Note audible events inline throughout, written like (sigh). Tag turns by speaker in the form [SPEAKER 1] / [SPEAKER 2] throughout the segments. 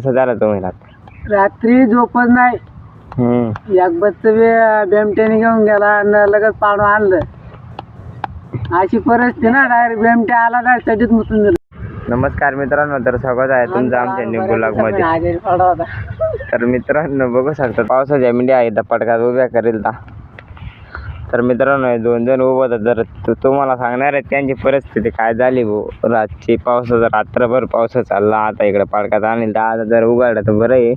[SPEAKER 1] कसं झालं तुम्ही रात्री.
[SPEAKER 2] रात्री झोपत नाही.
[SPEAKER 1] हम्म.
[SPEAKER 2] एक बच्च बेमट्याने घेऊन गेला आणि लगेच पाडून आणलं. अशी परिस्थिती ना डायरेक्ट बेमट्या आला डायरेक्ट चटीत मुतून दिलं.
[SPEAKER 1] नमस्कार मित्रांनो तर स्वागत आहे तुमचं आमच्या न्यू ब्लॉगमध्ये.
[SPEAKER 2] आजारी पडा होता
[SPEAKER 1] तर मित्रांनो बघू शकता पावसाच्या मिंड्या आहे पटकात उभ्या करेल ता. तर मित्रांनो दोन जण उभं होतं. जर तुम्हाला सांगणार आहे त्यांची परिस्थिती काय झाली भाऊ? रातची पावसाचा रात्रभर पाऊस चालला. आता इकडे पडकात तर आता जर उघडलं तर बरं आहे.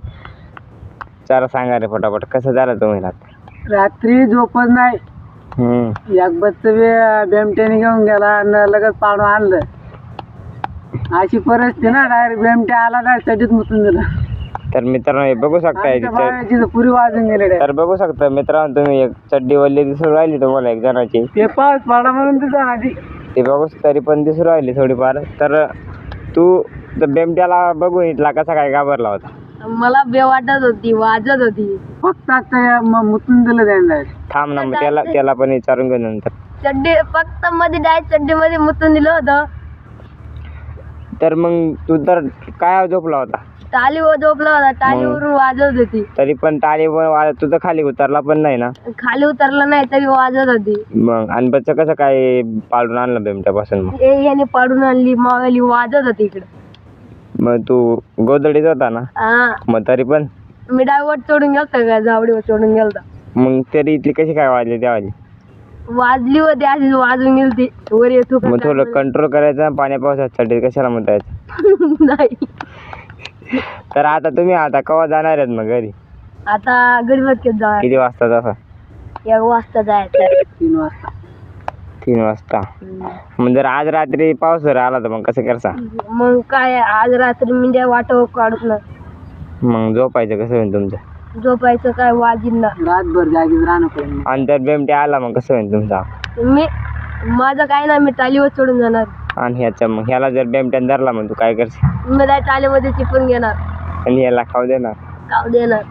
[SPEAKER 1] जरा सांगा रे फटाफट. कसं झालं तुम्ही रात्री?
[SPEAKER 2] रात्री झोपत नाही. एक बच्च बेमट्याने घेऊन गेला आणि लगेच पाडून आणलं. अशी परिस्थिती ना डायरेक्ट बेमट्या आला डायरेक्ट चटीत मुतून दिलं.
[SPEAKER 1] तर मित्रांनो हे बघू शकता याची
[SPEAKER 2] तर पुरी वाजून गेले direct.
[SPEAKER 1] तर बघू शकता मित्रांनो तुम्ही एक चड्डी वल्ली दिसून राहिली तुम्हाला एक जणाची.
[SPEAKER 2] ते पाऊस पडा म्हणून तिथं आधी.
[SPEAKER 1] ते बघू तरी पण दिसून राहिली थोडीफार. तर तू तर बेमट्याला बघू इथला कसा काय घाबरला होता.
[SPEAKER 3] मला बे वाटत होती वाजत होती.
[SPEAKER 2] फक्त आता म- मुतून दिलं त्यांना
[SPEAKER 1] थांब ना मग त्याला त्याला पण विचारून घेऊ नंतर.
[SPEAKER 3] चड्डी फक्त मध्ये डायरेक्ट चड्डी मध्ये मुतून दिलं होतं.
[SPEAKER 1] तर मग तू तर काय झोपला होता?
[SPEAKER 3] टाली झोपला होता टालीवरून वाजत होती.
[SPEAKER 1] तरी पण टाळी वाजत तू तर खाली उतरला पण नाही ना?
[SPEAKER 3] खाली उतरलं नाही तरी वाजत होती.
[SPEAKER 1] मग? आणि बच्चा कसं काय पाळून आणलं बेमट्यापासून मग?
[SPEAKER 3] हे याने पाडून आणली मावली वाजत होती इकडं.
[SPEAKER 1] मग तू गोदडीत होता ना?
[SPEAKER 3] हा.
[SPEAKER 1] मग तरी पण?
[SPEAKER 3] मी डायवर चढून गेलतो का? जावडीवर चढून गेलतो.
[SPEAKER 1] मग तरी इथली कशी काय वाजली त्यावाली
[SPEAKER 3] वाजली होती अशीच वाजून गेलती. वर येतो
[SPEAKER 1] मग थोडं कंट्रोल करायचं पाण्या पावसासाठी कशाला म्हणता येत (laughs)
[SPEAKER 3] नाही.
[SPEAKER 1] तर आता तुम्ही आता केव्हा जाणार आहेत मग घरी?
[SPEAKER 3] आता गडबड केत जा
[SPEAKER 1] किती वाजता तसा
[SPEAKER 3] एक वाजता जायचं.
[SPEAKER 2] तीन वाजता.
[SPEAKER 1] तीन वाजता. मग जर आज रात्री पाऊस जर आला तर मग कसं करसा?
[SPEAKER 3] मग काय आज रात्री म्हणजे वाटव काढत ना
[SPEAKER 1] मग झोपायचं कसं होईल तुमचं?
[SPEAKER 3] झोपायचं काय वाजीन ना.
[SPEAKER 2] रातभर जागीच राहणं पडेल
[SPEAKER 1] आणि जर बेमटे आला मग कसं होईल तुमचा?
[SPEAKER 3] मी माझं काय ना मी टालीवर चढून जाणार.
[SPEAKER 1] आणि ह्याच्या मग ह्याला जर बेमट्यान धरला मग तू काय करशील?
[SPEAKER 3] मी त्या टालीमध्ये चिपून घेणार.
[SPEAKER 1] आणि याला खाऊ देणार
[SPEAKER 3] काव देणार